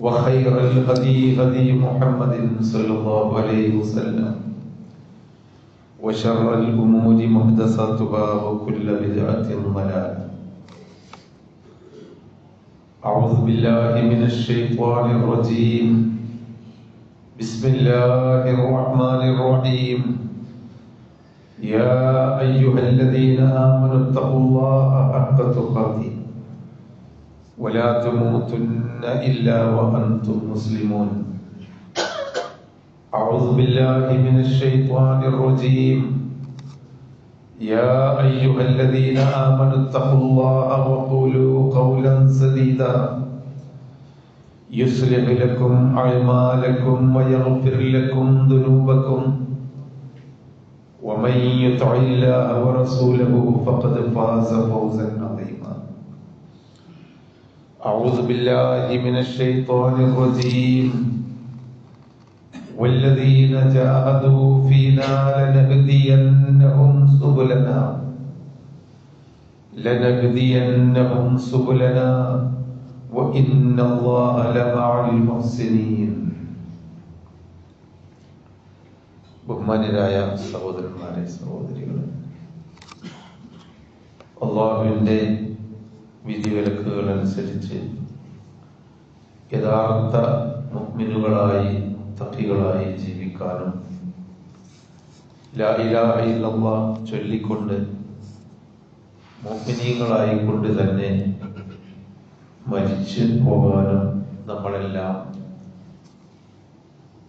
وخير الهدي هدي محمد صلى الله عليه وسلم. وشر الأمور محدثاتها وكل بدعة ضلالة. أعوذ بالله من الشيطان الرجيم. بسم الله الرحمن الرحيم. يا أيها الذين آمنوا اتقوا الله حق تقاته. ولا تموتن إلا وأنتم مسلمون. أعوذ بالله من الشيطان الرجيم. يا أيها الذين آمنوا اتقوا الله وقولوا قولا سديدا. يصلح لكم أعمالكم ويغفر لكم ذنوبكم. ومن يطع الله ورسوله فقد فاز فوزا عظيما. أعوذ بالله من الشيطان الرجيم والذين جاهدوا فينا لنهدينهم سبلنا لنهدينهم سبلنا وإن الله لمع المحسنين ബഹുമാന്യരായ സഹോദരന്മാരെ സഹോദരികളെ അള്ളാഹുവിൻ്റെ വിധിവിലക്കുകൾ അനുസരിച്ച് യഥാർത്ഥ മുഗ്മിനുകളായി തഹികളായി ജീവിക്കാനും ലായിലായില്ല ചൊല്ലിക്കൊണ്ട് മുഗ്മിനീങ്ങളായി കൊണ്ട് തന്നെ മരിച്ചു പോകാനും നമ്മളെല്ലാം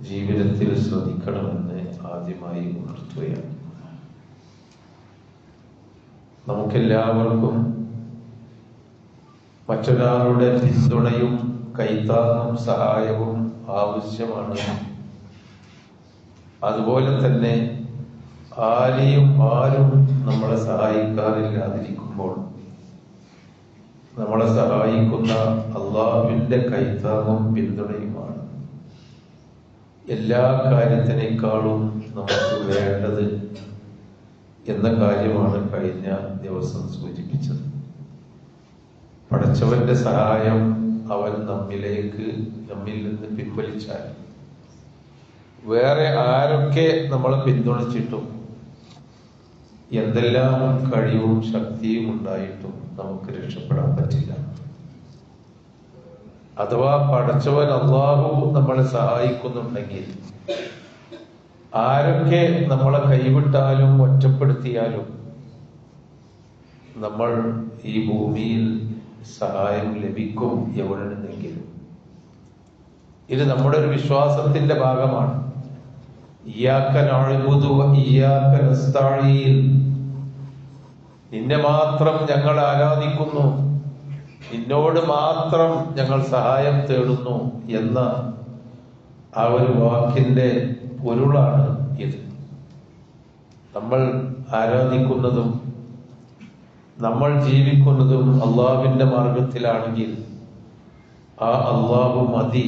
ജീവിതത്തിൽ ശ്രദ്ധിക്കണമെന്ന് ആദ്യമായി ഉണർത്തുകയാണ്. നമുക്കെല്ലാവർക്കും മറ്റൊരാളുടെ പിന്തുണയും കൈത്താങ്ങും സഹായവും ആവശ്യമാണ്. അതുപോലെ തന്നെ ആരെയും ആരും നമ്മളെ സഹായിക്കാറില്ലാതിരിക്കുമ്പോൾ നമ്മളെ സഹായിക്കുന്ന അള്ളാഹുവിന്റെ കൈത്താങ്ങും പിന്തുണയുമാണ്. എല്ലാ കാര്യത്തിനേക്കാളും നമുക്ക് വേണ്ടത് എന്ന കാര്യമാണ് കഴിഞ്ഞ ദിവസം സൂചിപ്പിച്ചത്. പടച്ചവന്റെ സഹായം അവൻ നമ്മിലേക്ക് നമ്മിൽ നിന്ന് പിൻവലിച്ചാൽ. വേറെ ആരൊക്കെ നമ്മളെ പിന്തുണച്ചിട്ടും എന്തെല്ലാം കഴിവും ശക്തിയും ഉണ്ടായിട്ടും നമുക്ക് രക്ഷപ്പെടാൻ പറ്റില്ല. അഥവാ പടച്ചവൻ അള്ളാഹു നമ്മളെ സഹായിക്കുന്നുണ്ടെങ്കിൽ ആരൊക്കെ നമ്മളെ കൈവിട്ടാലും ഒറ്റപ്പെടുത്തിയാലും നമ്മൾ ഈ ഭൂമിയിൽ സഹായം ലഭിക്കും എവിടെന്നെങ്കിലും ഇത് നമ്മുടെ ഒരു വിശ്വാസത്തിന്റെ ഭാഗമാണ്. നിന്നെ മാത്രം ഞങ്ങൾ ആരാധിക്കുന്നു. നിന്നോട് മാത്രം ഞങ്ങൾ സഹായം തേടുന്നു എന്ന ആ ഒരു വാക്കിന്റെ പൊരുളാണ് ഇത്. നമ്മൾ ആരാധിക്കുന്നതും നമ്മൾ ജീവിക്കുന്നതും അള്ളാഹുവിന്റെ മാർഗത്തിലാണെങ്കിൽ ആ അള്ളാഹു മതി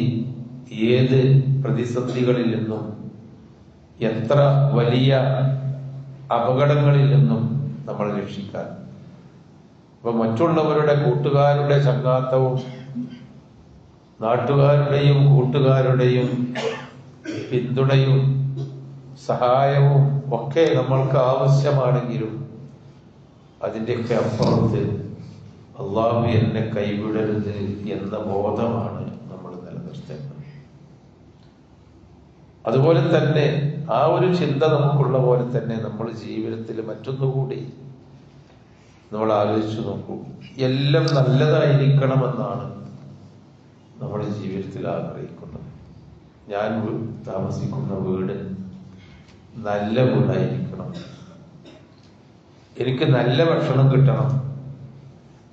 ഏത് പ്രതിസന്ധികളിൽ നിന്നും എത്ര വലിയ അപകടങ്ങളിൽ നിന്നും നമ്മൾ രക്ഷിക്കാൻ. അപ്പൊ മറ്റുള്ളവരുടെ കൂട്ടുകാരുടെ ചങ്ങാത്തവും നാട്ടുകാരുടെയും കൂട്ടുകാരുടെയും പിന്തുണയും സഹായവും ഒക്കെ നമ്മൾക്ക് ആവശ്യമാണെങ്കിലും അതിന്റെയൊക്കെ അപ്പുറത്ത് അള്ളാഹു എന്നെ കൈവിടരുത് എന്ന ബോധമാണ് നമ്മൾ നിലനിർത്തേണ്ടത്. അതുപോലെ തന്നെ ആ ഒരു ചിന്ത നമുക്കുള്ള പോലെ തന്നെ നമ്മൾ ജീവിതത്തിൽ മറ്റൊന്നുകൂടി നമ്മൾ ആലോചിച്ചു നോക്കൂ. എല്ലാം നല്ലതായിരിക്കണമെന്നാണ് നമ്മുടെ ജീവിതത്തിൽ ആഗ്രഹിക്കുന്നത്. ഞാൻ താമസിക്കുന്ന വീട് നല്ല വീടായിരിക്കണം. എനിക്ക് നല്ല ഭക്ഷണം കിട്ടണം.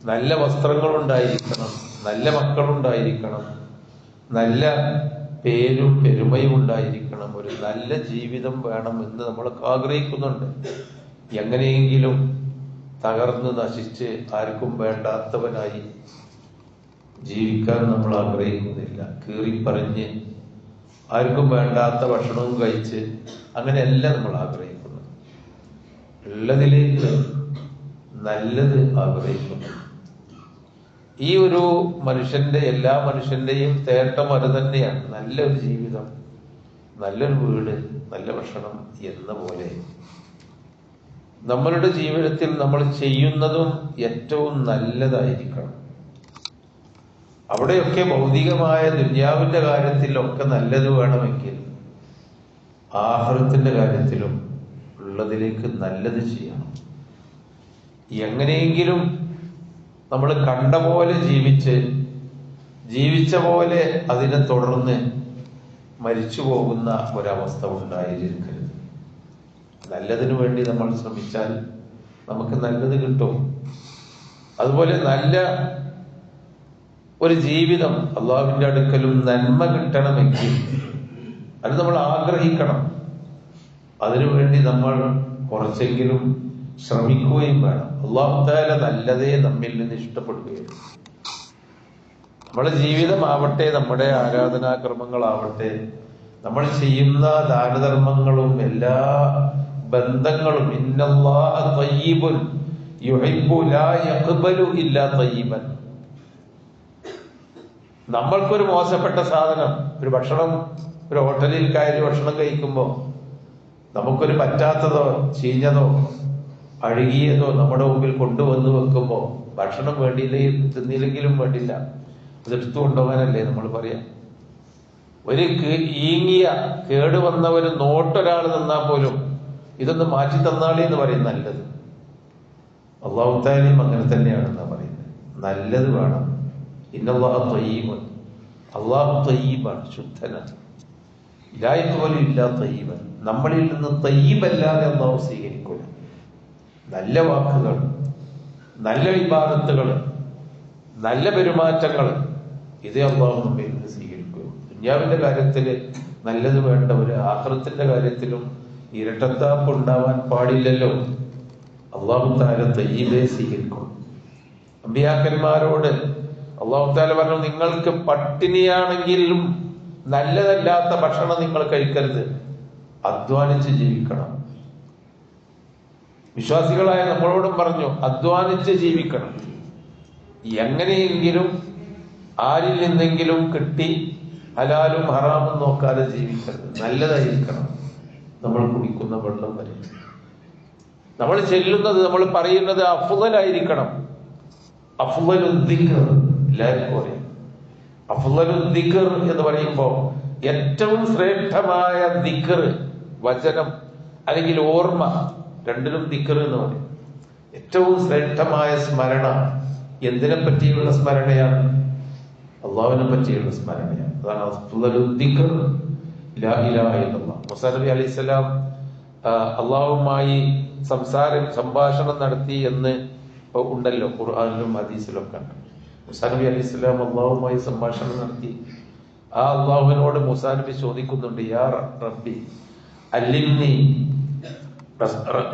നല്ല വസ്ത്രങ്ങൾ ഉണ്ടായിരിക്കണം നല്ല മക്കളുണ്ടായിരിക്കണം. നല്ല പേരും പെരുമയും ഉണ്ടായിരിക്കണം. ഒരു നല്ല ജീവിതം വേണം എന്ന് നമ്മളൊക്കെ ആഗ്രഹിക്കുന്നുണ്ട്. എങ്ങനെയെങ്കിലും തകർന്ന് നശിച്ച് ആർക്കും വേണ്ടാത്തവനായി ജീവിക്കാൻ നമ്മൾ ആഗ്രഹിക്കുന്നില്ല. കീറിപ്പറിഞ്ഞ് ആർക്കും വേണ്ടാത്ത ഭക്ഷണവും കഴിച്ച് അങ്ങനെയല്ല നമ്മൾ ആഗ്രഹിക്കുന്നത്. ഉള്ളതിലേക്ക് നല്ലത് ആഗ്രഹിക്കുന്നു. ഈ ഒരു മനുഷ്യന്റെ എല്ലാ മനുഷ്യന്റെയും തേട്ടം അത് തന്നെയാണ്. നല്ലൊരു ജീവിതം നല്ലൊരു വീട് നല്ല ഭക്ഷണം എന്ന പോലെ. നമ്മളുടെ ജീവിതത്തിൽ നമ്മൾ ചെയ്യുന്നതും ഏറ്റവും നല്ലതായിരിക്കണം. അവിടെയൊക്കെ ഭൗതികമായ ദുര്യാവിന്റെ കാര്യത്തിലൊക്കെ നല്ലത് വേണമെങ്കിൽ ആഹാരത്തിന്റെ കാര്യത്തിലും ഉള്ളതിലേക്ക് നല്ലത് ചെയ്യണം. എങ്ങനെയെങ്കിലും നമ്മൾ കണ്ട പോലെ ജീവിച്ച് ജീവിച്ച പോലെ അതിനെ തുടർന്ന് മരിച്ചു പോകുന്ന ഒരവസ്ഥ ഉണ്ടായിരിക്കരുത്. നല്ലതിനു വേണ്ടി നമ്മൾ ശ്രമിച്ചാൽ നമുക്ക് നല്ലത് കിട്ടും. അതുപോലെ നല്ല ഒരു ജീവിതം അള്ളാഹുവിന്റെ അടുക്കലും നന്മ കിട്ടണമെങ്കിൽ അത് നമ്മൾ ആഗ്രഹിക്കണം. അതിനുവേണ്ടി നമ്മൾ കുറച്ചെങ്കിലും ശ്രമിക്കുകയും വേണം. അള്ളാഹുത്താല നല്ലതേ നമ്മിൽ നിന്ന് ഇഷ്ടപ്പെടുകയും നമ്മുടെ ജീവിതമാവട്ടെ നമ്മുടെ ആരാധനാക്രമങ്ങളാവട്ടെ നമ്മൾ ചെയ്യുന്ന ദാനധർമ്മങ്ങളും എല്ലാ ബന്ധങ്ങളും നമ്മൾക്കൊരു മോശപ്പെട്ട സാധനം ഒരു ഭക്ഷണം ഒരു ഹോട്ടലിൽ കയറി ഭക്ഷണം കഴിക്കുമ്പോൾ നമുക്കൊരു പറ്റാത്തതോ ചീഞ്ഞതോ അഴുകിയതോ നമ്മുടെ മുമ്പിൽ കൊണ്ടുവന്ന് വെക്കുമ്പോൾ ഭക്ഷണം വേണ്ടിയില്ലേ തിന്നില്ലെങ്കിലും വേണ്ടില്ല അതെടുത്തു കൊണ്ടുപോകാനല്ലേ നമ്മൾ പറയാം? ഒരു ഈങ്ങിയ കേടുവന്ന ഒരു നോട്ടൊരാൾ നിന്നാൽ പോലും ഇതൊന്ന് മാറ്റി തന്നാളി എന്ന് പറയും നല്ലത്. അള്ളാഹുത്താലിയും അങ്ങനെ തന്നെയാണെന്നാ പറയുന്നത്. നല്ലത് വേണം. ഇന്നല്ലാഹു തയ്യീബൻ അള്ളാഹു തയ്യീബാണ് ശുദ്ധനാണ് ഇല്ലായ്മ പോലും ഇല്ല തയ്യീബൻ നമ്മളിൽ നിന്ന് തയ്യീബല്ലാതെ അള്ളാഹു സ്വീകരിക്കില്ല നല്ല വാക്കുകൾ നല്ല വിഭാഗത്തുകൾ നല്ല പെരുമാറ്റങ്ങൾ ഇതേ അള്ളാഹു നമ്മിൽ നിന്ന് സ്വീകരിക്കുക ദുന്യാവിന്റെ കാര്യത്തിൽ നല്ലത് വേണ്ടവർ ആഹ്റത്തിന്റെ കാര്യത്തിലും ഇരട്ടത്താപ്പ് ഉണ്ടാവാൻ പാടില്ലല്ലോ. അള്ളാഹു താര തയ്യബെ സ്വീകരിക്കും. അമ്പിയാക്കന്മാരോട് അള്ളാഹു താല പറഞ്ഞു നിങ്ങൾക്ക് പട്ടിണിയാണെങ്കിലും നല്ലതല്ലാത്ത ഭക്ഷണം നിങ്ങൾ കഴിക്കരുത്. അധ്വാനിച്ച് ജീവിക്കണം. വിശ്വാസികളായ നമ്മളോടും പറഞ്ഞു അധ്വാനിച്ച് ജീവിക്കണം. എങ്ങനെയെങ്കിലും ആരിൽ നിന്നെങ്കിലും കിട്ടി ഹലാലും ഹറാമും നോക്കാതെ ജീവിക്കരുത്. നല്ലതായിരിക്കണം. നമ്മൾ കുടിക്കുന്ന വെള്ളം വരെ. നമ്മൾ ചെല്ലുന്നത് നമ്മൾ പറയുന്നത് അഫുതലായിരിക്കണം അഫുതലുദ്ദിഖർ എല്ലാവർക്കും അറിയാം അഫുതലുദ്ദിഖർ എന്ന് പറയുമ്പോൾ ഏറ്റവും ശ്രേഷ്ഠമായ ദിക്കർ വചനം അല്ലെങ്കിൽ ഓർമ്മ രണ്ടിലും ദിക്കർ എന്ന് പറയും. ഏറ്റവും ശ്രേഷ്ഠമായ സ്മരണ എന്തിനെ പറ്റിയുള്ള സ്മരണയാണ്? അള്ളാഹുവിനെ പറ്റിയുള്ള സ്മരണയാണ്. അതാണ്. മൂസാ നബി അലൈഹി സ്വലാം അള്ളാഹുമായി സംസാരം സംഭാഷണം നടത്തി എന്ന് ഉണ്ടല്ലോ ഖുർആാനിലും ഹദീസിലും ഒക്കെ. മുസാനബി അലി സ്വലാം അള്ളാഹുമായി സംഭാഷണം നടത്തി. ആ അള്ളാഹുവിനോട് മുസാ നബി ചോദിക്കുന്നുണ്ട് യാ റബ്ബി അല്ലിംനി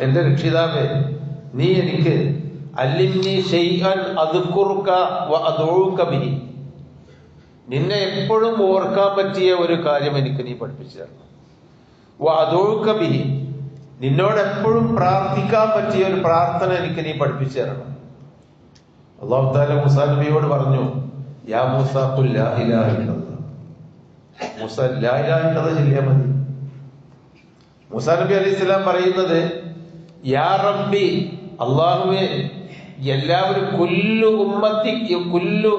എന്റെ രക്ഷിതാവേ നീ എനിക്ക് അല്ലിംനി നിന്നെ എപ്പോഴും ഓർക്കാൻ പറ്റിയ ഒരു കാര്യം എനിക്ക് നീ പഠിപ്പിച്ചു തരണം. ബിഹി. നിന്നോട് എപ്പോഴും പ്രാർത്ഥിക്കാൻ പറ്റിയ ഒരു പ്രാർത്ഥന എനിക്ക് നീ പഠിപ്പിച്ചു തരണം. അള്ളാഹു മുസാ നബിയോട് പറഞ്ഞു യാ മൂസ മുസാ ലാ മൂസ ലാ ഇലാഹ ഇല്ലല്ലാഹ് മതി. മൂസാ അലി സ്വലാം പറയുന്നത് യാ റബ്ബി അള്ളാഹുവേ എല്ലാവരും കുല്ലു ഉമ്മത്തി കുല്ലു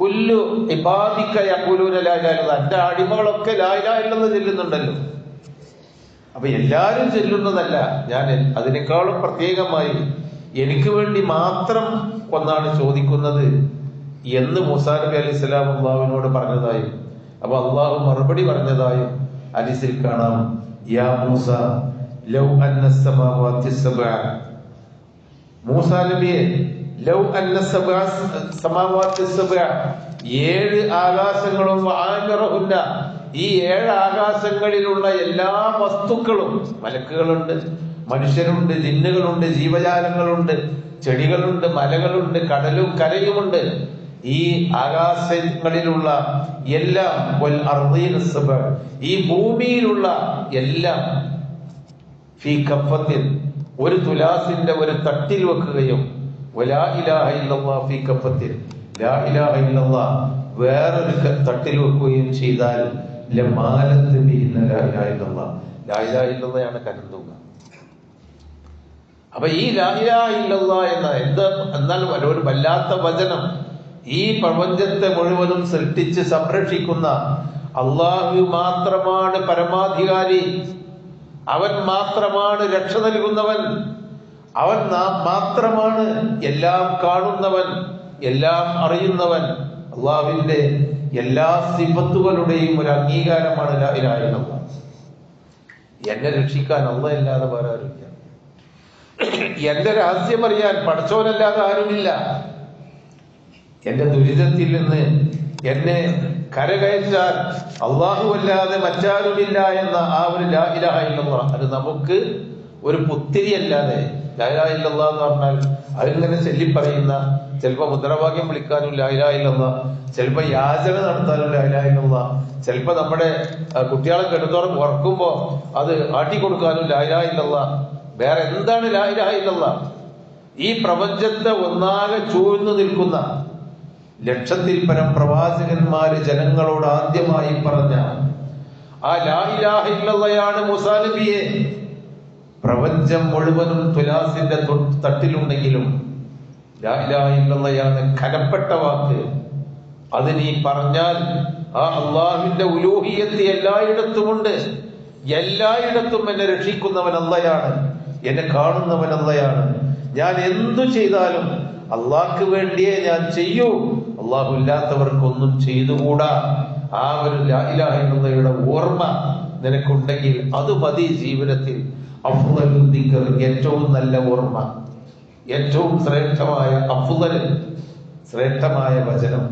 കുല്ലു ഇബാദിക്ക യഖൂലൂന ലാ ഇലാഹ ഇല്ലല്ലാഹ് എന്റെ അടിമകളൊക്കെ ലായിലായില്ലെന്ന് ചെല്ലുന്നുണ്ടല്ലോ. അപ്പൊ എല്ലാരും ചെല്ലുന്നതല്ല ഞാൻ അതിനേക്കാളും പ്രത്യേകമായി എനിക്ക് വേണ്ടി മാത്രം ഒന്നാണ് ചോദിക്കുന്നത് എന്ന് മൂസാ അലി സ്വലാം അള്ളാഹുവിനോട് പറഞ്ഞതായും അപ്പൊ അള്ളാഹു മറുപടി പറഞ്ഞതായും അലിസിൽ കാണാം. യാ മൂസ ലൗ അന്ന സമാവാത്തി സബഅ. മൂസ നബിയെ ലൗ അന്ന സബ്അ സമാവാത്തി സബ്അ. ഏഴ് ആകാശങ്ങളും വആമിറഹുന്ന ഈ ഏഴ് ആകാശങ്ങളിലുള്ള എല്ലാ വസ്തുക്കളും മലക്കുകളുണ്ട് മനുഷ്യരുണ്ട് ജിന്നുകളുണ്ട് ജീവജാലങ്ങളുണ്ട് ചെടികളുണ്ട് മലകളുണ്ട് കടലും കരയുമുണ്ട്. ഈ ആകാശങ്ങളിലുള്ള എല്ലാം ഈ ഭൂമിയിലുള്ള എല്ലാം ഒരു തുലാസിന്റെ ഒരു തട്ടിൽ വെക്കുകയും വേറൊരു തട്ടിൽ വെക്കുകയും ചെയ്താൽ കരുതുക അപ്പൊ ഈ ലാ ഇലാഹ ഇല്ലല്ലാഹ് എന്ന എന്ത് എന്നാൽ ഒരു വല്ലാത്ത വചനം ഈ പ്രപഞ്ചത്തെ മുഴുവനും സൃഷ്ടിച്ച് സംരക്ഷിക്കുന്ന അള്ളാഹു മാത്രമാണ് പരമാധികാരി. അവൻ മാത്രമാണ് രക്ഷ നൽകുന്നവൻ. അവൻ മാത്രമാണ് എല്ലാം കാണുന്നവൻ എല്ലാം അറിയുന്നവൻ. അള്ളാഹുവിന്റെ എല്ലാ സിഫത്തുകളുടെയും ഒരു അംഗീകാരമാണ് ഇല്ലല്ലാഹ്. എന്നെ രക്ഷിക്കാൻ അള്ള ഇല്ലാതെ വേറെ ആരുമില്ല. എന്റെ രഹസ്യം അറിയാൻ പഠിച്ചവനല്ലാതെ ആരുമില്ല. എന്റെ ദുരിതത്തിൽ നിന്ന് എന്നെ കരകയറ്റാൻ അള്ളാഹുവല്ലാതെ മറ്റാരുമില്ല എന്ന ആ ഒരു ലാ ഇലാഹ ഇല്ലല്ലാഹ് അത് നമുക്ക് ഒരു പുത്തിരി അല്ലാതെ ലാ ഇലാഹ ഇല്ലല്ലാഹ് എന്ന് പറഞ്ഞാൽ അതിങ്ങനെ ചൊല്ലി പറയുന്ന ചിലപ്പോ മുദ്രാവാക്യം വിളിക്കാനും ലാ ഇലാഹ ഇല്ലല്ലാഹ് ചിലപ്പോ യാചന നടത്താനും ലാ ഇലാഹ ഇല്ലല്ലാഹ് ചിലപ്പോ നമ്മുടെ കുട്ടികളെ കെടുത്തോളം ഉറക്കുമ്പോ അത് ആട്ടിക്കൊടുക്കാനും ലാ ഇലാഹ ഇല്ലല്ലാഹ് വേറെ എന്താണ് ലാ ഇലാഹ ഇല്ലല്ലാഹ് ഈ പ്രപഞ്ചത്തെ ഒന്നാകെ ചൂഴ്ന്നു നിൽക്കുന്ന ലക്ഷത്തിൽ പരം പ്രവാചകന്മാര് ജനങ്ങളോട് ആദ്യമായി പറഞ്ഞ ആ ലാ ഇലാഹ ഇല്ലല്ലയാണ് മൂസാ നബിയെ. പ്രപഞ്ചം മുഴുവനും തുലാസിന്റെ തട്ടിലുണ്ടെങ്കിലും ലാ ഇലാഹ ഇല്ലല്ലയാണ് കനപ്പെട്ട വാക്ക്. അത് നീ പറഞ്ഞാൽ ആ അള്ളാഹുവിന്റെ ഉലൂഹിയത്ത് എല്ലായിടത്തുമുണ്ട്. എല്ലായിടത്തും എന്നെ രക്ഷിക്കുന്നവൻ അല്ലയാണ് എന്നെ കാണുന്നവൻ അല്ലയാണ് ഞാൻ എന്തു ചെയ്താലും അള്ളാഹ്ക്ക് വേണ്ടിയേ ഞാൻ ചെയ്യൂ. അള്ളാഹു ഇല്ലാത്തവർക്കൊന്നും ചെയ്തുകൂടാ? ആ ഒരു ലാ ഇലാഹ ഇല്ലല്ലയുടെ ഓർമ്മ നിനക്കുണ്ടെങ്കിൽ അത് മതി ജീവിതത്തിൽ. ദിക്ർ ഏറ്റവും നല്ല ഓർമ്മ. ഏറ്റവും ശ്രേഷ്ഠമായ അഫുദൽ ശ്രേഷ്ഠമായ വചനം.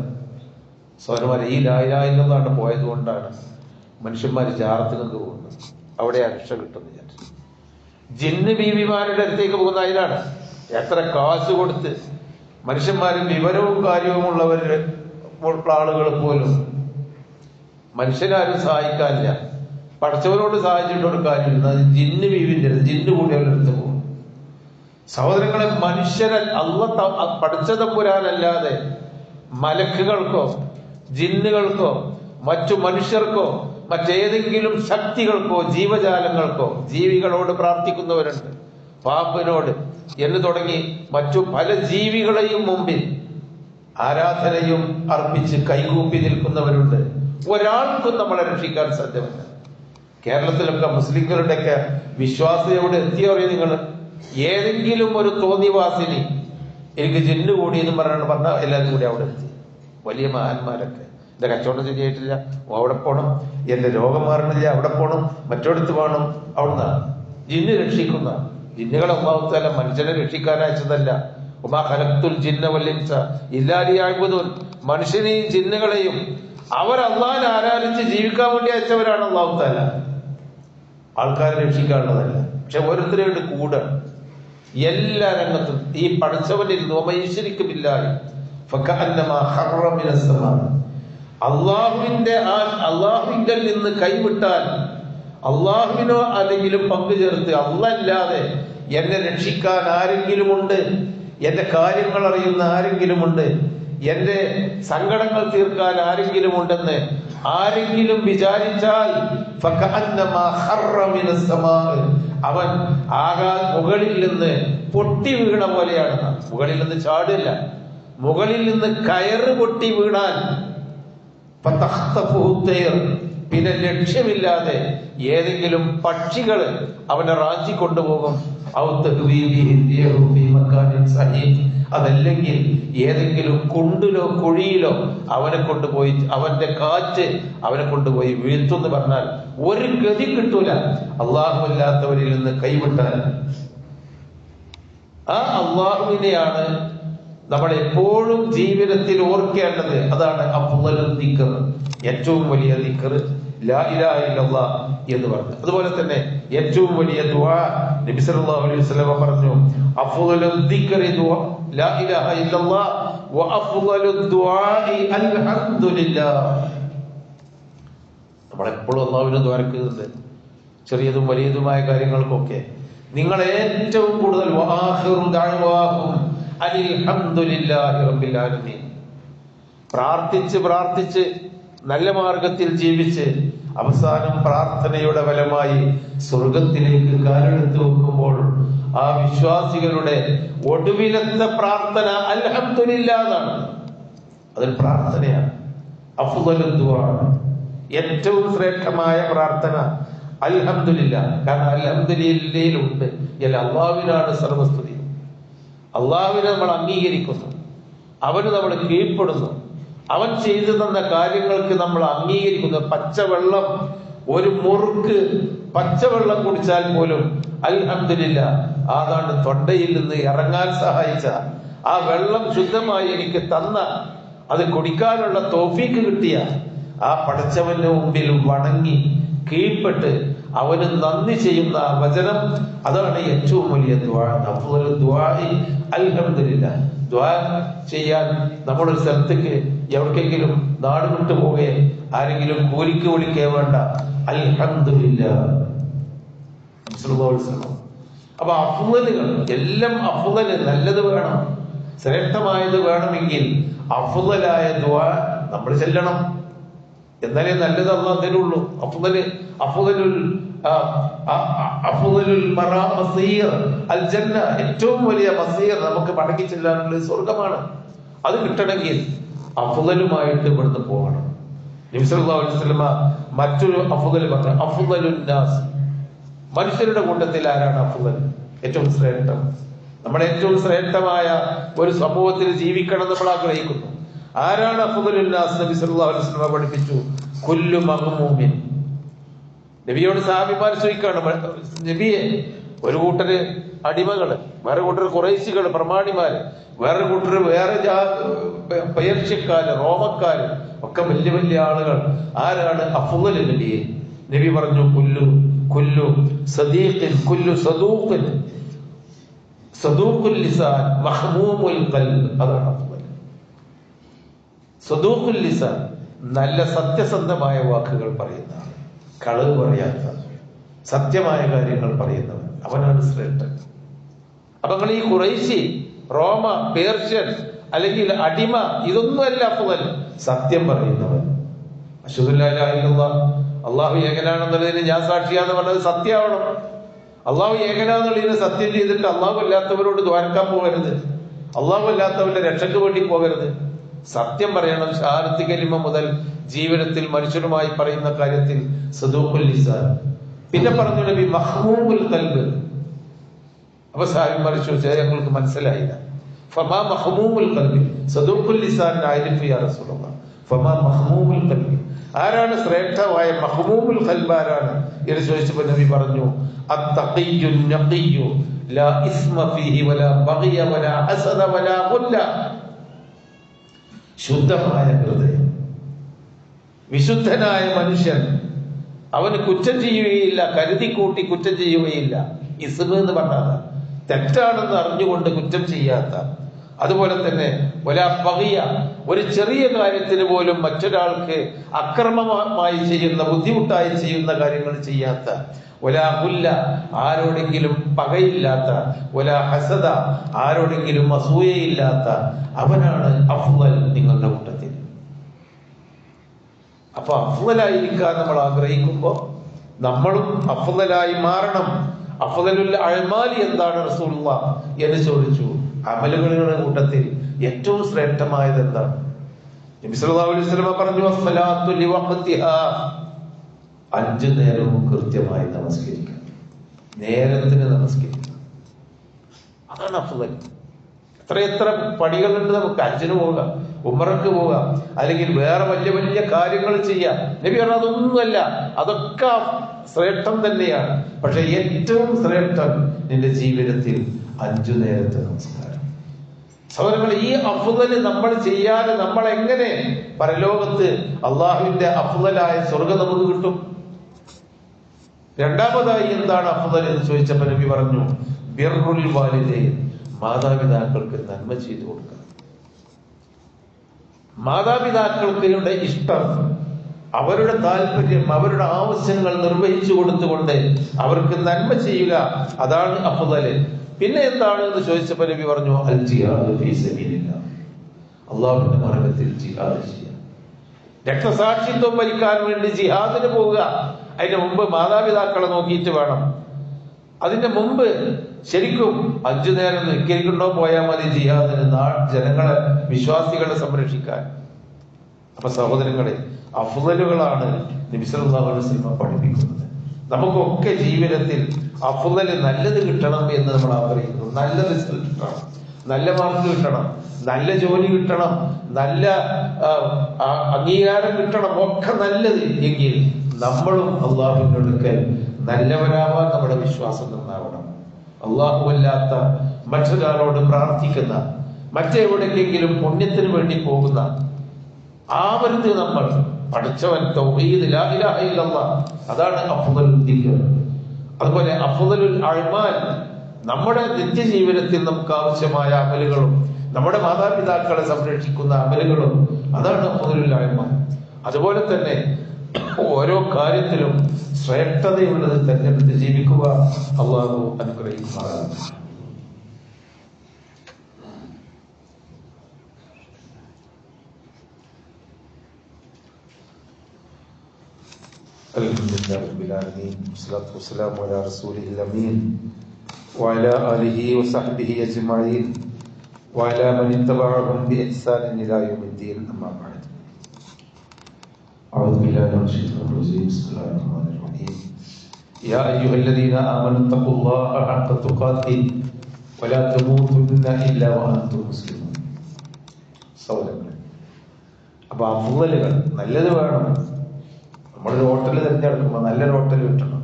സോനമാരെ ഈ ലായിലായില്ലെന്നാണ് പോയത് കൊണ്ടാണ് മനുഷ്യന്മാർ ജാറത്തുകൾക്ക് പോകുന്നത്. അവിടെ രക്ഷ കിട്ടുന്നത് ഞാൻ. ജിന്ന് ബീവിമാരുടെ അടുത്തേക്ക് പോകുന്ന അതിനാണ് എത്ര കാശ് കൊടുത്ത് മനുഷ്യന്മാരും വിവരവും കാര്യവുമുള്ളവര് ഉള്ള ആളുകൾ പോലും മനുഷ്യരാരും സഹായിക്കാനില്ല. പഠിച്ചവരോട് സഹായിച്ചിട്ടൊരു കാര്യമില്ല. അത് ജിന്ന് വീവിന്റെ അടുത്ത് ജിന്ന് കൂടി അടുത്ത് പോകും. സഹോദരങ്ങളെ മനുഷ്യരെ അല്ല പഠിച്ചതമ്പുരാനല്ലാതെ മലക്കുകൾക്കോ ജിന്നുകൾക്കോ മറ്റു മനുഷ്യർക്കോ മറ്റേതെങ്കിലും ശക്തികൾക്കോ ജീവജാലങ്ങൾക്കോ ജീവികളോട് പ്രാർത്ഥിക്കുന്നവരുണ്ട്. പാമ്പിനോട് എന്ന് തുടങ്ങി മറ്റു പല ജീവികളെയും മുമ്പിൽ ആരാധനയും അർപ്പിച്ച് കൈകൂപ്പി നിൽക്കുന്നവരുണ്ട്. ഒരാൾക്കും നമ്മളെ രക്ഷിക്കാൻ സാധ്യമല്ല. കേരളത്തിലൊക്കെ മുസ്ലിങ്ങളുടെയൊക്കെ വിശ്വാസം എവിടെ എത്തിയറിയ നിങ്ങൾ? ഏതെങ്കിലും ഒരു തോന്നിവാസിനി എനിക്ക് ജിന്നു കൂടി എന്ന് പറഞ്ഞാണ് പറഞ്ഞാൽ എല്ലാവരും കൂടി അവിടെ എത്തി. വലിയ മഹാന്മാരൊക്കെ. എന്റെ കച്ചവടം ശരിയായിട്ടില്ല. അവിടെ പോകണം എന്റെ രോഗം മാറണില്ല. അവിടെ പോകണം മറ്റോടത്ത് പോകണം അവിടുന്ന് ജിന്ന് രക്ഷിക്കുന്ന ജിന്നുകളെ ഒന്നാമത്തല്ല മനുഷ്യനെ രക്ഷിക്കാനയച്ചതല്ല ഉമാ ഖലഖ്തുൽ ജിന്ന വൽ ഇൻസ ഇല്ലാ ലിയഅ്ബുദൂൻ മനുഷ്യനെയും ജിന്നുകളെയും അവർ അള്ളാഹിനെ ആരാധിച്ച് ജീവിക്കാൻ വേണ്ടി അയച്ചവരാണ് അള്ളാഹുത്താല ആൾക്കാരെ രക്ഷിക്കാനുള്ളതല്ല. പക്ഷെ ഓരോരുത്തരുടെ കൂടെ എല്ലാ രംഗത്തും ഈ പഠിച്ചവനിൽ നോമൈശ്വരിക്കുമില്ലായി അള്ളാഹുവിന്റെ ആ അള്ളാഹുവിന്റെ നിന്ന് കൈവിട്ടാൽ അള്ളാഹുവിനോ അല്ലെങ്കിലും പങ്കുചേർത്ത് അല്ലല്ലാതെ എന്നെ രക്ഷിക്കാൻ ആരെങ്കിലുമുണ്ട് എന്റെ കാര്യങ്ങൾ അറിയുന്ന ആരെങ്കിലുമുണ്ട് എന്റെ സങ്കടങ്ങൾ തീർക്കാൻ ആരെങ്കിലും ഉണ്ടെന്ന് ആരെങ്കിലും വിചാരിച്ചാൽ. അവൻ ആകാ മുകളിൽ നിന്ന് പൊട്ടി വീണ പോലെയാണ് മുകളിൽ നിന്ന് ചാടില്ല മുകളിൽ നിന്ന് കയറ് പൊട്ടി വീണാൽ. പിന്നെ ലക്ഷ്യമില്ലാതെ ഏതെങ്കിലും പക്ഷികൾ അവനെ റാഞ്ചി കൊണ്ടുപോകും. അതല്ലെങ്കിൽ ഏതെങ്കിലും കുണ്ടിലോ കുഴിയിലോ അവനെ കൊണ്ടുപോയി അവന്റെ കാറ്റ് അവനെ കൊണ്ടുപോയി വീഴ്ത്തുന്ന് പറഞ്ഞാൽ ഒരു ഗതി കിട്ടൂല. അള്ളാഹുല്ലാത്തവരിൽ നിന്ന് കൈവിട്ടാൽ. ആ അള്ളാഹുവിനെയാണ് നമ്മൾ എപ്പോഴും ജീവിതത്തിൽ ഓർക്കേണ്ടത്. അതാണ് അഫ്ലൽ ദിക്കർ ഏറ്റവും വലിയ ദിക്ർ. ലാ ഇലാഹ എന്ന് പറഞ്ഞു. അതുപോലെ തന്നെ ഏറ്റവും വലിയ ദുആ നബി സല്ലല്ലാഹു അലൈഹി വസല്ലം പറഞ്ഞു അഫ്ളലു ദിക്രി ദുആ ലാ ഇലാഹ വ ദുആ അൽഹംദുലില്ലാഹ് നമ്മളെപ്പോഴും അള്ളാഹുവിനെ ദ്വാരക്കുന്നുണ്ട് ചെറിയതും വലിയതുമായ കാര്യങ്ങൾക്കൊക്കെ. നിങ്ങൾ ഏറ്റവും കൂടുതൽ വആഖിറു ദഅവാഹും അനിൽ ഹംദുലില്ലാഹി റബ്ബിൽ ആലമീൻ. പ്രാർത്ഥിച്ച് പ്രാർത്ഥിച്ച് നല്ല മാർഗത്തിൽ ജീവിച്ച് അവസാനം പ്രാർത്ഥനയുടെ ഫലമായി സ്വർഗത്തിലേക്ക് കാലെടുത്ത് വെക്കുമ്പോൾ ആ വിശ്വാസികളുടെ ഒടുവിലത്തെ പ്രാർത്ഥന അൽഹംദുലില്ലാതാണ് അതൊരു പ്രാർത്ഥനയാണ്. അഫ്ദലുദ്വാണ് ഏറ്റവും ശ്രേഷ്ഠമായ പ്രാർത്ഥന അൽഹംദുലില്ല. കാരണം അൽഹംദുലില്ലയിലുണ്ട്. എല്ലാ അള്ളാവിനാണ് സർവസ്തുതി. അള്ളാവിനെ നമ്മൾ അംഗീകരിക്കുന്നു. അവന് നമ്മൾ കീഴ്പ്പെടുന്നു. അവൻ ചെയ്തു തന്ന കാര്യങ്ങൾക്ക് നമ്മൾ അംഗീകരിക്കുന്നു. പച്ചവെള്ളം ഒരു മുറുക്ക് പച്ചവെള്ളം കുടിച്ചാൽ പോലും അൽഹമില്ല ആതാണ്ട് തൊണ്ടയിൽ നിന്ന് ഇറങ്ങാൻ സഹായിച്ച ആ വെള്ളം ശുദ്ധമായി എനിക്ക് തന്ന അത് കുടിക്കാനുള്ള തോഫീക്ക് കിട്ടിയ ആ പടച്ചവന്റെ മുമ്പിൽ വണങ്ങി കീഴ്പ്പെട്ട് അവന് നന്ദി ചെയ്യുന്ന വചനം അതാണ് ഏറ്റവും വലിയ അൽഹമില്ല ദ്വാ ചെയ്യാൻ നമ്മളൊരു സ്ഥലത്തേക്ക് എവിടേക്കെങ്കിലും നാട് വിട്ടു പോവുകയെ ആരെങ്കിലും കൂലിക്ക് വിളിക്കേ വേണ്ട. അൽഹമില്ല. അപ്പൊ അഫ്ളലുകൾ എല്ലാം അഫ്ളൽ നല്ലത് വേണം. ശ്രേഷ്ഠമായത് വേണമെങ്കിൽ അഫ്ളലായ ദ്വാ നമ്മൾ ചെല്ലണം. എന്നാലേ നല്ലത് അള്ളാഹ് തരുള്ളൂ അഫ്ദൽ അഫ്ദലുൽ മസീർ അൽ ജന്ന ഏറ്റവും വലിയ മസീർ നമുക്ക് മടക്കി ചെല്ലാനുള്ളത് സ്വർഗമാണ് അത് കിട്ടണമെങ്കിൽ അഫ്ദലുമായിട്ട് ഇവിടുന്ന് പോകണം. വസല്ലമ മറ്റൊരു അഫുദൽ പറഞ്ഞു അഫ്ദലുൻ നാസ്. മനുഷ്യരുടെ കൂട്ടത്തിൽ ആരാണ് അഫുദൽ? ഏറ്റവും ശ്രേഷ്ഠം. നമ്മുടെ ഏറ്റവും ശ്രേഷ്ഠമായ ഒരു സമൂഹത്തിൽ ജീവിക്കണം നമ്മൾ ആഗ്രഹിക്കുന്നു. ആരാണ് അഫ്ദലുൻ നാസ് നബി സല്ലല്ലാഹു അലൈഹി വസല്ലം പഠിപ്പിച്ചു? കുല്ലു മഗ്മൂമിൻ. നബിയോട് സഹാബിമാർ ചോദിക്കാണ് നബിയെ ഒരു കൂട്ടര് അടിമകൾ വേറെ കൂട്ടർ കുറേശികൾ പ്രമാണിമാര് വേറെ കൂട്ടർ വേറെ ജാ- പേർഷ്യക്കാര് റോമക്കാര് ഒക്കെ വലിയ വലിയ ആളുകൾ. ആരാണ് അഫ്ദൽ നബിയെ? നബി പറഞ്ഞു കുല്ലു കുല്ലു സദീഖിൻ കുല്ലു സദൂഖിൻ. സദൂഖുൽ ലിസാൻ മഹ്മൂമുൽ ഖൽബ്. അതാണ് സദൂഖുൽ ലിസാൻ നല്ല സത്യസന്ധമായ വാക്കുകൾ പറയുന്ന. കളവ് പറയാത്ത സത്യമായ കാര്യങ്ങൾ പറയുന്നവൻ. അവനാണ് ശ്രേഷ്ഠൻ. അപ്പൊ നിങ്ങൾ ഈ കുറേശി റോമ പേർഷ്യൻ അല്ലെങ്കിൽ അടിമ ഇതൊന്നുമല്ല അപ്പുതൽ സത്യം പറയുന്നവൻ. അഷുദുല്ലാഹില്ല അള്ളാഹു ഏകനാണെന്നുള്ളതിന് ഞാൻ സാക്ഷിയാന്ന് പറഞ്ഞത് സത്യമാവണം. അള്ളാഹു ഏകനാന്നുള്ളതിന് സത്യം ചെയ്തിട്ട് അള്ളാഹു അല്ലാത്തവരോട് ദ്വാരക്കാൻ പോകരുത്. അള്ളാഹു അല്ലാത്തവന്റെ രക്ഷയ്ക്ക് വേണ്ടി പോകരുത്. സത്യം പറയണം ഷഹാദത്ത് കലിമ മുതൽ ജീവിതത്തിൽ മനുഷ്യരുമായി പറയുന്ന കാര്യത്തിൽ സദൂഖുൽ ലിസാൻ. പിന്നെ പറഞ്ഞു നബി മഹ്മൂബുൽ കൽബ് അപ്പൊ സാഹിബ് ചോദിച്ചാൽ ഞങ്ങൾക്ക് മനസ്സിലായില്ല. ഫമാ മഹ്മൂമുൽ കൽബി സദൂഖുൽ ലിസാൻ ആയിരിഫ് യാ റസൂലുള്ള. ഫമാ മഹ്മൂമുൽ കൽബി ആരാണ് ശ്രേഷ്ഠമായ മഹ്മൂമുൽ ഖൽബ് ആരാണ്? എന്ന് ചോദിച്ചപ്പോൾ നബി പറഞ്ഞു അത്തഖിയ്യുൻ നഖിയ്യു. ലാ ഇസ്മ ഫീഹി വലാ ബഗിയ വലാ ഹസദ വലാ ഗുല്ല. ശുദ്ധമായ ഹൃദയം. വിശുദ്ധനായ മനുഷ്യൻ അവന് കുറ്റം ചെയ്യുകയില്ല കരുതി കൂട്ടി കുറ്റം ചെയ്യുകയില്ല. ഇസ്ബ് എന്ന് പറഞ്ഞാൽ തെറ്റാണെന്ന് അറിഞ്ഞുകൊണ്ട് കുറ്റം ചെയ്യാത്ത. അതുപോലെ തന്നെ ഒരാ പകിയ ഒരു ചെറിയ കാര്യത്തിന് പോലും മറ്റൊരാൾക്ക് അക്രമമായി ചെയ്യുന്ന ബുദ്ധിമുട്ടായി ചെയ്യുന്ന കാര്യങ്ങൾ ചെയ്യാത്ത. ഒലാ ഹുല്ല ആരോടെങ്കിലും പകയില്ലാത്ത ഒലാ ഹസദ ആരോടെങ്കിലും അസൂയയില്ലാത്ത അവനാണ് അഫ്വൽ നിങ്ങളുടെ കൂട്ടത്തിൽ. അപ്പൊ അഫ്വലായിരിക്കാൻ നമ്മൾ ആഗ്രഹിക്കുമ്പോൾ നമ്മളും അഫ്വലായി മാറണം. അഫ്വലുൽ അഴമാലി എന്താണ് റസൂള്ള എന്ന് ചോദിച്ചു. അമലുകളുടെ കൂട്ടത്തിൽ ഏറ്റവും ശ്രേഷ്ഠമായത് എന്താണ്? അലൈഹി വസല്ലം പറഞ്ഞു. അഞ്ചു നേരവും കൃത്യമായി നമസ്കരിക്കുക നേരത്തിന് നമസ്കരിക്കുക അതാണ് എത്ര എത്രയെത്ര പണികളുണ്ട് നമുക്ക്. അഞ്ചിന് പോകാം ഉമ്മറക്ക് പോകാം അല്ലെങ്കിൽ വേറെ വലിയ വലിയ കാര്യങ്ങൾ ചെയ്യാം. നബി പറഞ്ഞ അതൊന്നുമല്ല. അതൊക്കെ ശ്രേഷ്ഠം തന്നെയാണ്. പക്ഷെ ഏറ്റവും ശ്രേഷ്ഠം നിന്റെ ജീവിതത്തിൽ അഞ്ചു നേരത്തെ നമസ്കാരം. സഹോദരങ്ങൾ ഈ അഫുദൽ നമ്മൾ ചെയ്യാതെ നമ്മൾ എങ്ങനെ പരലോകത്ത് അള്ളാഹുവിന്റെ അഫുദലായ സ്വർഗം നമുക്ക് കിട്ടും? രണ്ടാമതായി എന്താണ് അഫ്ദൽ എന്ന് ചോദിച്ചപ്പോൾ നബി പറഞ്ഞു ബിർറുൽ വാലിദൈൻ മാതാപിതാക്കൾക്ക് നന്മ ചെയ്തു കൊടുക്കുക. മാതാപിതാക്കൾക്ക് ഇഷ്ടം അവരുടെ താല്പര്യം അവരുടെ ആവശ്യങ്ങൾ നിർവഹിച്ചു കൊടുത്തുകൊണ്ട് അവർക്ക് നന്മ ചെയ്യുക അതാണ് അഫുദൽ പിന്നെ എന്താണ് എന്ന് ചോദിച്ചപ്പോൾ നബി പറഞ്ഞു അൽ ജിഹാദ് ഫീ സബീലില്ലാഹ് അള്ളാഹുവിന്റെ മാർഗത്തിൽ ജിഹാദ് ചെയ്യുക രക്തസാക്ഷിത്വം വരിക്കാൻ വേണ്ടി ജിഹാദിന് പോവുക അതിന്റെ മുമ്പ് മാതാപിതാക്കളെ നോക്കിയിട്ട് വേണം. അതിന്റെ മുമ്പ് ശരിക്കും അഞ്ചു നേരം നിൽക്കരിക്കുണ്ടോ പോയാൽ മതി ജിഹാദിന് ജനങ്ങളെ വിശ്വാസികളെ സംരക്ഷിക്കാൻ. അപ്പൊ സഹോദരങ്ങളെ അഫുദലുകളാണ് നബിസ്വല്ലാസ്ലമ പഠിപ്പിക്കുന്നത്. നമുക്കൊക്കെ ജീവിതത്തിൽ അഫുദൽ നല്ലത് കിട്ടണം എന്ന് നമ്മൾ ആഗ്രഹിക്കുന്നു. നല്ല റിസൾട്ട് കിട്ടണം. നല്ല മാർക്ക് കിട്ടണം. നല്ല ജോലി കിട്ടണം. നല്ല അംഗീകാരം കിട്ടണം. ഒക്കെ നല്ലത് എങ്കിൽ നമ്മളും അള്ളാഹുവിന്റെ അടുക്കൽ നല്ലവരാവാൻ നമ്മുടെ വിശ്വാസം നന്നാവണം. അള്ളാഹുവല്ലാത്ത മറ്റൊരാളോട് പ്രാർത്ഥിക്കുന്ന മറ്റെവിടേക്കെങ്കിലും പുണ്യത്തിന് വേണ്ടി പോകുന്ന ആവരുത് നമ്മൾ. പഠിച്ചവൻ അതാണ് അഫുദൽ അതുപോലെ അഫ്ദലുൽ അഴ്മാൻ നമ്മുടെ നിത്യജീവിതത്തിൽ നമുക്ക് ആവശ്യമായ അമലുകളും നമ്മുടെ മാതാപിതാക്കളെ സംരക്ഷിക്കുന്ന അമലുകളും അതാണ് അഫുദലുൽ അഴ്മാൻ അതുപോലെ തന്നെ ഓരോ കാര്യത്തിലും ശ്രേഷ്ഠതയുള്ളത് തെരഞ്ഞെടുത്ത് ജീവിക്കുക അള്ളാഹു അനുഗ്രഹിക്കുമാറാണ് الحمد لله رب العالمين والصلاة والسلام على رسوله الأمين وعلى آله وصحبه أجمعين وعلى من اتبعهم بإحسان إلى يوم الدين أما بعد أعوذ بالله من الشيطان الرجيم بسم الله الرحمن الرحيم يا أيها الذين آمنوا اتقوا الله حق تقاته ولا تموتن إلا وأنتم مسلمون സൗലങ്ങൾ അപ്പൊ അഫുതലുകൾ നല്ലത് വേണം നമ്മളൊരു ഹോട്ടൽ തിരഞ്ഞെടുക്കുമ്പോൾ നല്ലൊരു ഹോട്ടൽ കിട്ടണം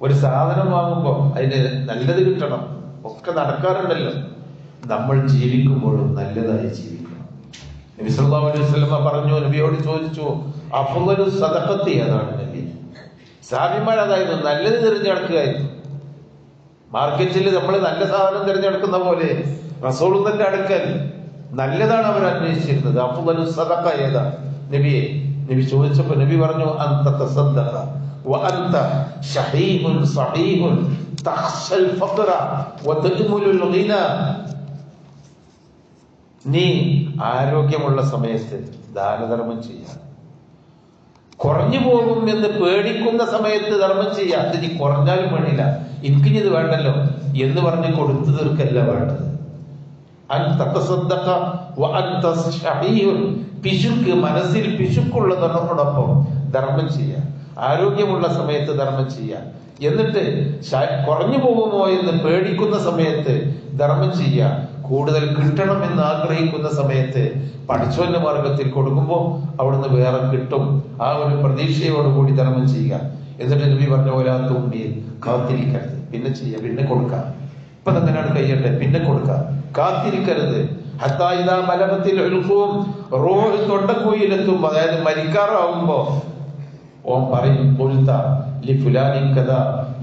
ഒരു സാധനം വാങ്ങുമ്പോൾ അതിന് നല്ലത് കിട്ടണം ഒക്കെ നടക്കാറുണ്ടല്ലോ നമ്മൾ ജീവിക്കുമ്പോഴും നല്ലതായി ജീവിക്കണം നബി സല്ലല്ലാഹു അലൈഹി വസല്ലമ പറഞ്ഞു നബിയോട് ചോദിച്ചു അഫ്ളലു സദഖത്തി അതാണ് നബി? സാബിമാർ അതായിരുന്നു നല്ലത് തിരഞ്ഞെടുക്കുകയായിരുന്നു മാർക്കറ്റിൽ നമ്മൾ നല്ല സാധനം തിരഞ്ഞെടുക്കുന്ന പോലെ റസൂലുള്ളാന്റെ അടുക്കൽ നല്ലതാണ് അവർ അന്വേഷിച്ചിരുന്നത്. അഫ്ളലു സദഖ ഏതാ? നബിയെ. നബി ചോദിച്ചപ്പോ നബി പറഞ്ഞു അന്ത തസദ്ദഖ നീ ആരോഗ്യമുള്ള സമയത്ത് ദാനധർമ്മം ചെയ്യാം കുറഞ്ഞു പോകും എന്ന് പേടിക്കുന്ന സമയത്ത് ധർമ്മം ചെയ്യുക. അത് നീ കുറഞ്ഞാലും പണിയില്ല എനിക്കിനി ഇത് വേണ്ടല്ലോ. എന്ന് പറഞ്ഞ് കൊടുത്തു തീർക്കല്ല വേണ്ടത് പിശുക്ക് മനസ്സിൽ പിശുക്കുള്ളതോടൊപ്പം ധർമ്മം ചെയ്യാം ആരോഗ്യമുള്ള സമയത്ത് ധർമ്മം ചെയ്യാം എന്നിട്ട് കുറഞ്ഞു പോകുമോ എന്ന് പേടിക്കുന്ന സമയത്ത് ധർമ്മം ചെയ്യാം കൂടുതൽ കിട്ടണം എന്ന് ആഗ്രഹിക്കുന്ന സമയത്ത് പഠിച്ചവന്റെ മാർഗത്തിൽ കൊടുക്കുമ്പോൾ അവിടുന്ന് വേറെ കിട്ടും. ആ ഒരു പ്രതീക്ഷയോടുകൂടി ധർമ്മം ചെയ്യുക. എന്നിട്ട് നബി പറഞ്ഞ പോലെ ആ തുമ്പിയിൽ കാത്തിരിക്കരുത്. പിന്നെ ചെയ്യുക. പിന്നെ കൊടുക്കാം ഇപ്പൊ തന്നെയാണ് കഴിയട്ടെ പിന്നെ കൊടുക്കാം കാത്തിരിക്കരുത്. ഹത്താ ഇതാ മലപത്തിൽ ഒഴുക്കും റോഡ് തൊണ്ടക്കുയിലെത്തുമ്പോ അതായത് മരിക്കാറാവുമ്പോ ഓം പറയും കൊഴുത്ത ലി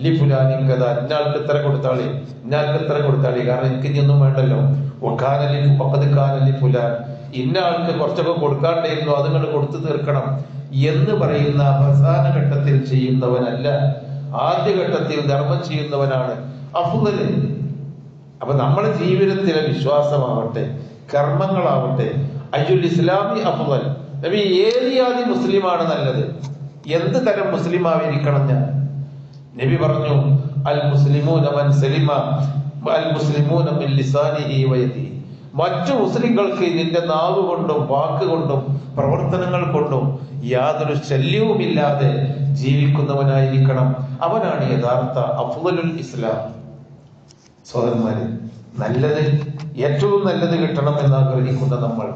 ലി ഫുലാനി കഥ ഇന്നാൾക്ക് ഇത്ര കൊടുത്താളി? ഇന്നാൾക്ക് ഇത്ര കൊടുത്താളി? കാരണം എനിക്ക് ഒന്നും വേണ്ടല്ലോ. ഒക്കാനലി പക്കതുക്കാനലി ഫുലാൻ ഇന്ന ആൾക്ക് കുറച്ചൊക്കെ കൊടുക്കാണ്ടായിരുന്നു അതുങ്ങൾ കൊടുത്തു തീർക്കണം. എന്ന് പറയുന്ന അവസാന ഘട്ടത്തിൽ ചെയ്യുന്നവനല്ല. ആദ്യഘട്ടത്തിൽ ധർമ്മം ചെയ്യുന്നവനാണ്. അഫുദൽ. അപ്പൊ നമ്മുടെ ജീവിതത്തിലെ വിശ്വാസമാവട്ടെ കർമ്മങ്ങളാവട്ടെ അയ്യുൽ ഇസ്ലാമി അഫുദൽ. നബി മുസ്ലിമാണ് നല്ലത്. എന്ത് തരം മുസ്ലിം ആയിരിക്കണം ഞാൻ? നബി പറഞ്ഞു അൽ മുസ്ലിമൂന മൻ സലിമ അൽ മുസ്ലിമൂന മിൻ ലിസാനിഹി വയദിഹി മറ്റു മുസ്ലിങ്ങൾക്ക് നിന്റെ നാവ് കൊണ്ടും വാക്കുകൊണ്ടും പ്രവർത്തനങ്ങൾ കൊണ്ടും യാതൊരു ശല്യവുമില്ലാതെ ജീവിക്കുന്നവനായിരിക്കണം. അവനാണ് യഥാർത്ഥ അഫ്ദലുൽ ഇസ്ലാം. സഹോദരന്മാരെ നല്ലത് ഏറ്റവും നല്ലത് കിട്ടണം എന്ന് ആഗ്രഹിക്കുന്ന നമ്മൾ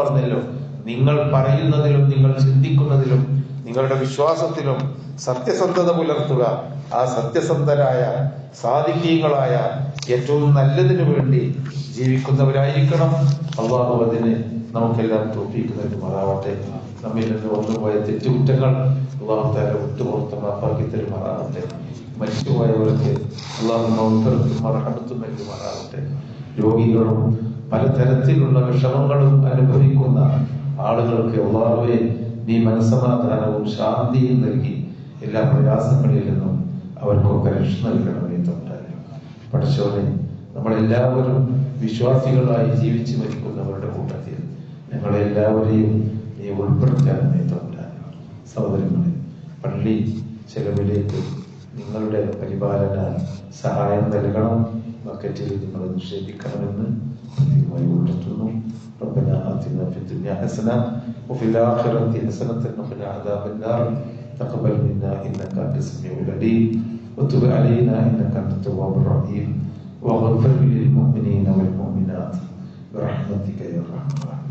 പറഞ്ഞല്ലോ. നിങ്ങൾ പറയുന്നതിലും നിങ്ങൾ ചിന്തിക്കുന്നതിലും നിങ്ങളുടെ വിശ്വാസത്തിലും സത്യസന്ധത പുലർത്തുക. ആ സത്യസന്ധരായ സാധിക്കീങ്ങളായ ഏറ്റവും നല്ലതിനു വേണ്ടി ജീവിക്കുന്നവരായിരിക്കണം. അള്ളാഹു അതിന് നമുക്കെല്ലാം തോപ്പിക്കുന്നതിനുമാറാവട്ടെ നമ്മിൽ നിന്ന് വന്നുപോയ തെറ്റുകുറ്റങ്ങൾ അള്ളാഹു താര വിട്ടുപുറത്ത് മാപ്പാക്കി തരുമാറാവട്ടെ. അള്ളാഹു മൗത്തരത്തും മറഹമത്തും നൽകുമാറാവട്ടെ. രോഗികളും പലതരത്തിലുള്ള വിഷമങ്ങളും അനുഭവിക്കുന്ന ആളുകൾക്ക് ഉള്ളവരെ നീ മനസ്സമാധാനവും ശാന്തിയും നൽകി എല്ലാ പ്രയാസങ്ങളിൽ നിന്നും അവർക്കൊക്കെ രക്ഷ നൽകണമേ തൊട്ടാലും പഠിച്ചോനെ നമ്മളെല്ലാവരും വിശ്വാസികളായി ജീവിച്ചു മരിക്കുന്നവരുടെ കൂട്ടത്തിൽ ഞങ്ങളെല്ലാവരെയും നീ ഉൾപ്പെടുത്താനേ തൊട്ടാലും സഹോദരങ്ങളെ പള്ളി ചെലവിലേക്ക് നിങ്ങളുടെ പരിപാലന സഹായം നൽകണം. ബക്കറ്റിൽ നിങ്ങൾ നിക്ഷേപിക്കണമെന്ന് ويميتون ربنا آتنا في الدنيا حسنة وفي الآخرة حسنة وقنا عذاب النار. تقبل منا إنك أنت السميع العليم. وتب علينا إنك أنت التواب الرحيم. واغفر للمؤمنين والمؤمنات برحمتك يا رحمن